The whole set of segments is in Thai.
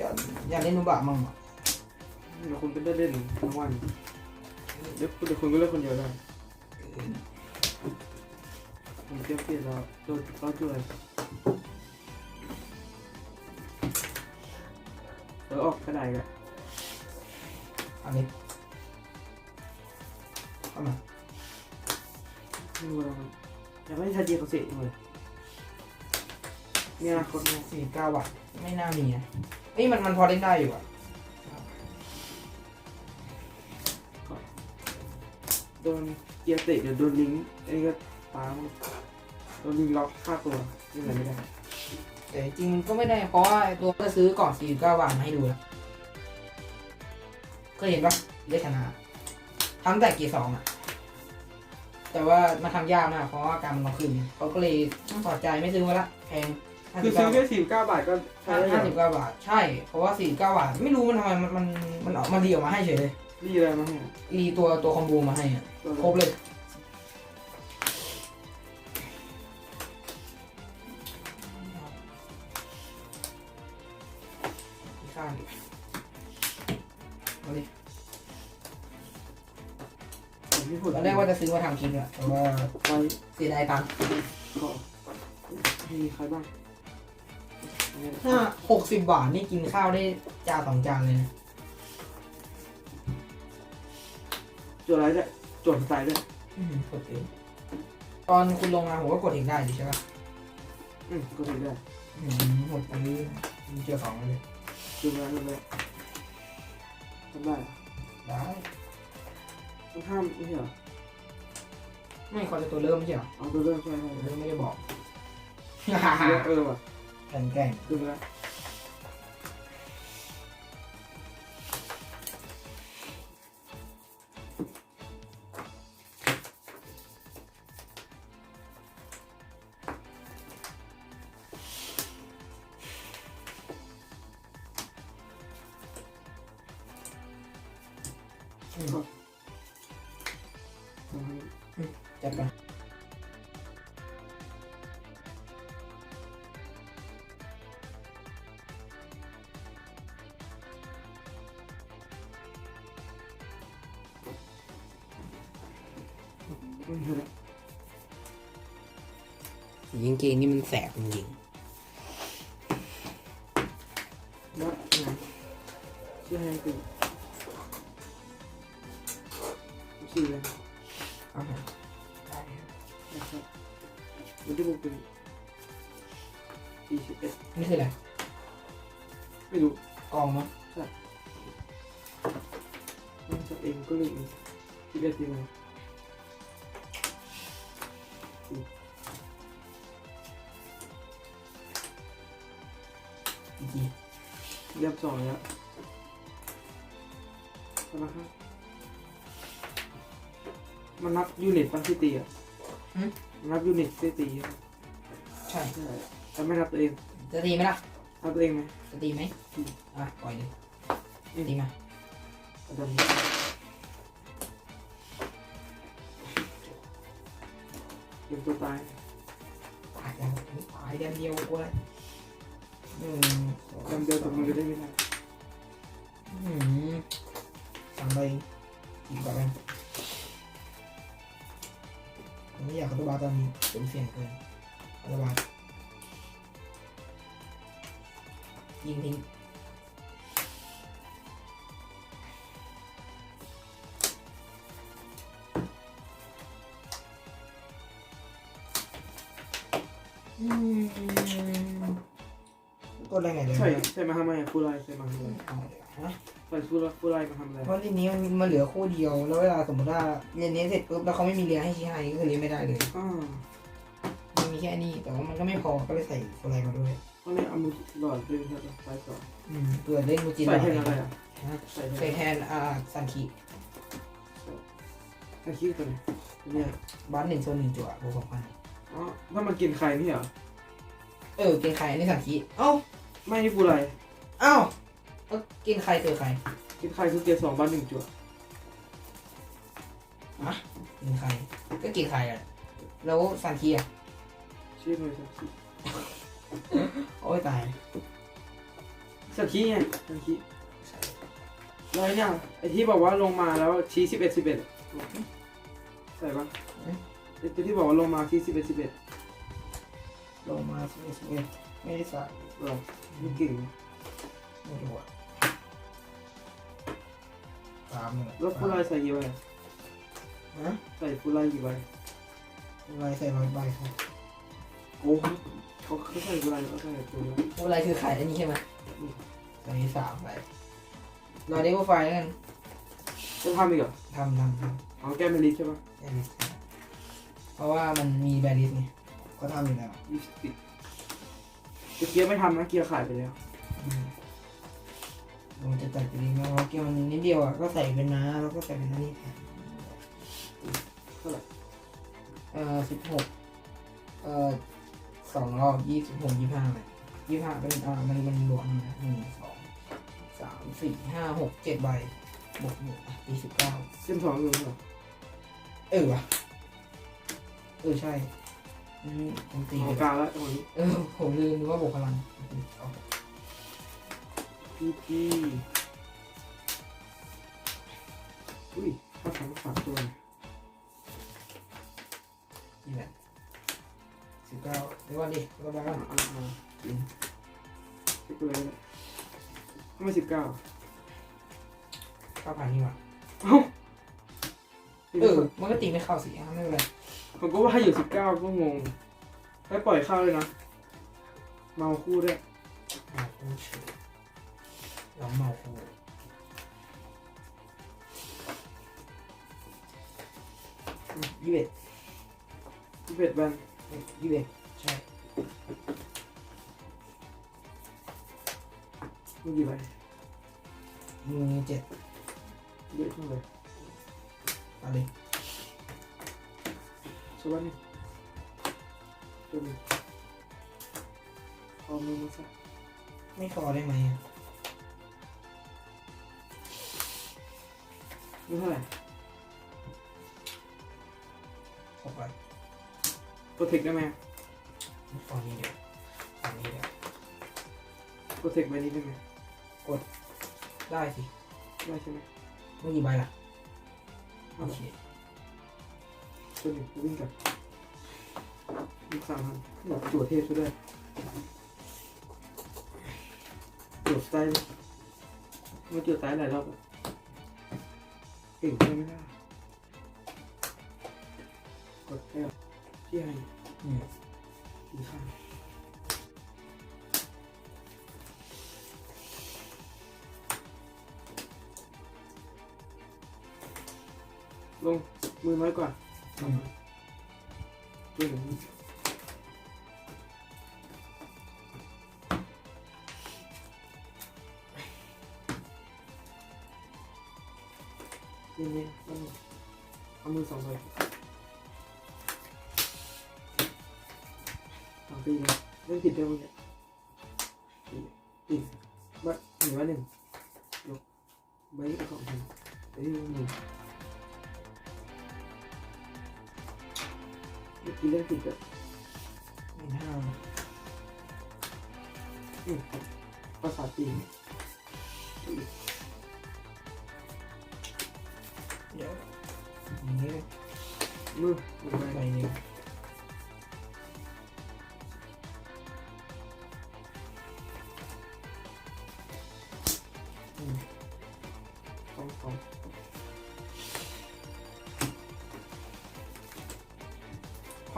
อยากอยากเล่นนูบะมั่งอะเดี๋ยวคุณก็ได้เล่นทั้งวันเดี๋ยวเดี๋ยวคุณก็เล่นคนเดียวได้ผมเตรียมเปลี่ยนแล้วโดนก็ช่วยเออออกกระไดกันอันนี้เข้ามาไม่รู้แล้วมันยังไม่ทันเดียวกับเสร็จเลยเนี่ยนะคนเนี่ยสี่เก้าบาทไม่น่ามีนะ เอ้ยมันมันพอเล่นได้อยู่อะโดนเกียร์เตะเดี๋ยวโดนลิงก์ไอ้นี่ก็ตามโดนลิงก์ล็อกฆ่าตัวยังไงไม่ได้แต่จริงก็ไม่ได้เพราะว่าไอ้ตัวก็ซื้อก่อนสี่เก้าบาทมาให้ดูแล้วก็เห็นปะเลขชนะทำแต่เกียร์สองอะแต่ว่ามาทำยากมากเพราะว่าการมันต้องขึ้นเขาก็เลยถอดใจไม่ซื้อมาละแพงห้า คืสิอบซื้เก้าอแค่สี่เก้าบาทก็ใช้ได้ห้าแล้สิบวเก้าบาท ใช่ เพราะว่าสี่เก้าบาท ไม่รู้มันทำไมมันมันมันออกมาดีออกมาให้เฉยเลยนี่อะไรมาให้อะรีตัวตัวคอมโบมาให้อะตัวครบเลย ข้างดิเอาดิผมที่พูดตอนแรกว่าจะซื้อมาทำคลิปอะแต่ว่าไปเสียดายตังค์ขอมีใครบ้างอันนี้ ถ้าหกสิบบาทนี่กินข้าวได้จานสองจานเลยนะจดอะไรด้วยจดใจด้วยอื้อหือกดเองตอนคุณลงมาผมก็กดเองได้ดิใช่ปะอืมก็ได้ด้วยอื้อหือหมดอันนี้เจอสองเลยจดอะไรจดอะไรทำได้เหรอได้ต้องห้ามไม่ใช่เหรอไม่คอยจะตัวเริ่มไม่ใช่เหรอเอาตัวเริ่มใช่ไหมตัวเริ่มไม่ได้บอก เออว่ะ แกล้งแก ยิงเกงนี่มันแสบจริงแล้วไงชื่อให้คือสี่เลยๆเอาไปได้ครับนะครับวันที่ผมเป็นสี่สิบเอ็ดนี่คืออะไร ไม่รู้กองมั้งมันจะเองก็เลยสิบเอ็ดปีเลยจีจี เรียบสองแล้วใช่ไหมครับมันนับยูนิตปังที่ตีอะมันนับยูนิตที่ตีอะใช่ใช่แต่ไม่นับตัวเองจะตีไหมล่ะนับตัวเองไหมจะตีไหมอะปล่อยเลยตีมา เก็บตัวตายตายแล้วตายเดียวเดียวกูเลยหนึ่งสองจำเดียวกับมือได้ไม่ได้อืมสั่งไปอีกแบบนึงผมไม่อยากขับตัวบาร์ตอนนี้ผมเสี่ยงเกินขับตัวบาร์ยิงทิ้ง กดอะไรไงเลยใช่ใช่มาทำไมฟูไลใช่มาทำไมใส่ฟูไลฟูไลมาทำอะไรเพราะทีนี้มันมันเหลือคู่เดียว แล้วเวลาสมมติว่าเรียนนี้เสร็จปุ๊บแล้วเขาไม่มีเรียนให้ชี้ให้ก็คือเรียนไม่ได้เลยอ่ามันมีแค่นี้แต่ว่ามันก็ไม่พอก็เลยใส่อะไรมาด้วยตอนนี้เอามือหลอดเป็นแค่ใส่ก่อนอืมเปิดเล่นมูจินใส่แทนอะไรอะใส่แทนอ่าซันคิไอ้คิดตัวไหนเนี่ยบ้านหนึ่งโซนหนึ่งจั่วบวกสองพัน อ๋อถ้ามันกินไข่นี่เหรอ เออ กินใครอันนี้ซันคิเอ้าไม่นี่ฟูไลเอ้าเอ้ากินใครเจอใครกินไข่คือเกียร์สองบ้านหนึ่งจั่วกินใครก็กินใครอะแล้วซันคิอะชื่อหน่วยสักทีโอ้ยตายสักทีไงสักทีใช่แล้วไอ้เนี่ยไอ้ที่บอกว่าลงมาแล้วชี้สิบเอ็ดสิบเอ็ดใส่ปะ ไอ้ตัวที่บอกว่าลงมาชี้สิบเอ็ดสิบเอ็ดลงมาสิบเอ็ดสิบเอ็ดไม่ได้ใส่หรอไม่เก่งไม่รู้อะสามเลยแล้วฟูลไลน์ใส่กี่ใบฮะใส่ฟูลไลน์กี่ใบลายใส่ร้อยใบครับโอ้เขาเขาใส่ฟูลไลน์เขาใส่ฟูลไลน์โอ้ลายคือขายอันนี้ใช่ไหมใส่สามใบรอเดวิลไฟแล้วกันจะทำอีกเหรอทำทำทเอาแก้มเมลิสใช่ปะำแบริส เพราะว่ามันมีแบริสไงก็ทำอยู่แล้วยี่สิบจะเกียร์ไม่ทำนะเกียร์ขายไปแล้วอืมมันจะตัดจริงๆแล้วเพราะเกี่ยวมันนิดเดียวอะก็ใส่เป็นน้าแล้วก็ใส่เป็นอันนี้แทนเท่าไหร่เอ่อสิบหกเอ่อสองรอบยี่สิบหกยี่ห้าเลยยี่ห้าเป็นอ่ามันมันรวมนะหนึ่งสองสามสี่ห้าหกเจ็ดใบ บวกหนึ่งอะตีสิบเก้าเส้นสองอยู่เหรอเออว่ะ เออใช่อืมผมตีอไปอกกลางแล้วจังหวะนี้เออผมลืมนึกว่าบวกพลังเอาพี่พี่อุ้ยถ้าทำสามตัวเนี่ยนี่แหละสิบเก้าเดี๋ยวก่อนดิเดี๋ยวก่อนอ่านะอ่าอ่าจริงเช็คเลยก็ได้ทำไมสิบเก้าเข้าผ่านนี่ว่ะเอ้าเออมันก็ตีไม่เข้าสิอะไม่เป็นไร ผมก็ว่าอยู่สิบเก้าก็งงให้ปล่อยเข้าเลยนะ เมาคู่ด้วยเมาคู่เฉยเราเมาคู่ยี่สิบเอ็ดที่เป็ดแบนยี่สิบเอ็ดใช่เมื่อกี่ใบมือเจ็ดเยอะจังเลยเอะไร สวัสดีตัวหนึงเอามือมาใส่ไม่พอได้ไหมอะนี่เท่าไหร่ขอไปโปรเทคได้ไหมตอนนี้เดี๋ยวตอนนี้เดี๋ยวโปรเทคใบนี้ได้ไหมได้สิได้ใช่ไหมเมื่อกี่ใบล่ะโอเค ตัวหนึ่งวิ่งกันวิ่งสามพันจั่วเทพซะด้วยจั่วสไตล์มาจั่วสไตหลายรอบเก่งใช่ไหมล่ะกดแก้วที่ให้อืมกินข้าวลงมือน้อยกว่า อืมตัวหนึ่งนี่นี่ต้องเอามือสองใบส องตีเลยเล่นผิดด้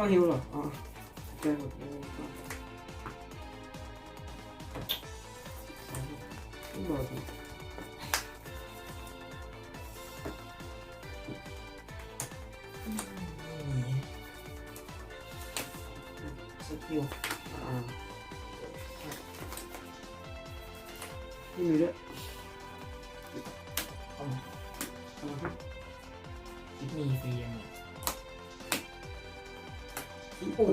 ข้อฮิวเหรออ๋อแก้หมดเลยก็ไม่ บอ